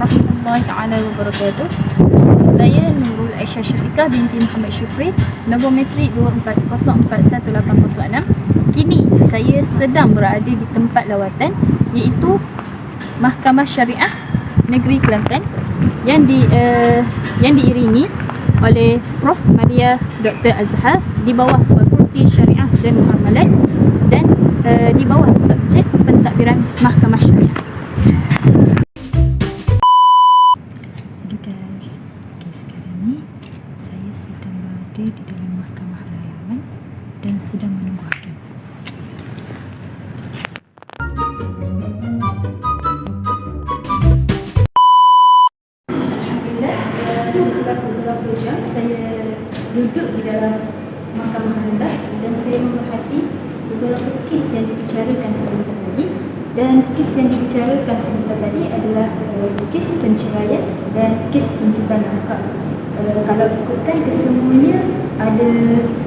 warahmatullahi taala wabarakatuh. Saya Nurul Aisyah Syafiqah binti Muhammad Syukri, nombor metrik 240418006. Kini saya sedang berada di tempat lawatan iaitu Mahkamah Syariah Negeri Kelantan yang di uh, yang diiringi oleh Prof Maria Dr Azhar di bawah Fakulti Syariah dan Muamalat dan uh, di bawah subjek pentadbiran Mahkamah Syariah. Berada di dalam mahkamah layawan dan sedang menunggu hakim. Saya duduk di dalam mahkamah rendah dan saya memerhati beberapa kes yang dibicarakan sebentar tadi dan kes yang dibicarakan sebentar tadi adalah uh, kes penceraian dan kes tuntutan nafkah. Kalau ikutkan kesemuanya ada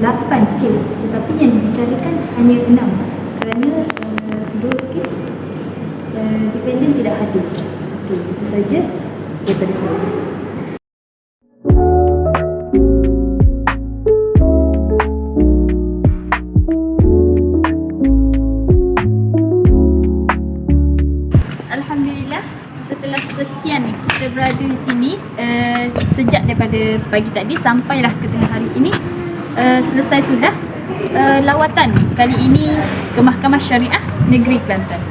8 kes tetapi yang dibicarakan hanya 6 kerana uh, dua kes uh, dependent tidak hadir. Okey, itu saja daripada saya. Alhamdulillah setelah sekian kita berada di sini uh, sejak daripada pagi tadi sampailah ke tengah hari ini uh, selesai sudah uh, lawatan kali ini ke Mahkamah Syariah Negeri Kelantan.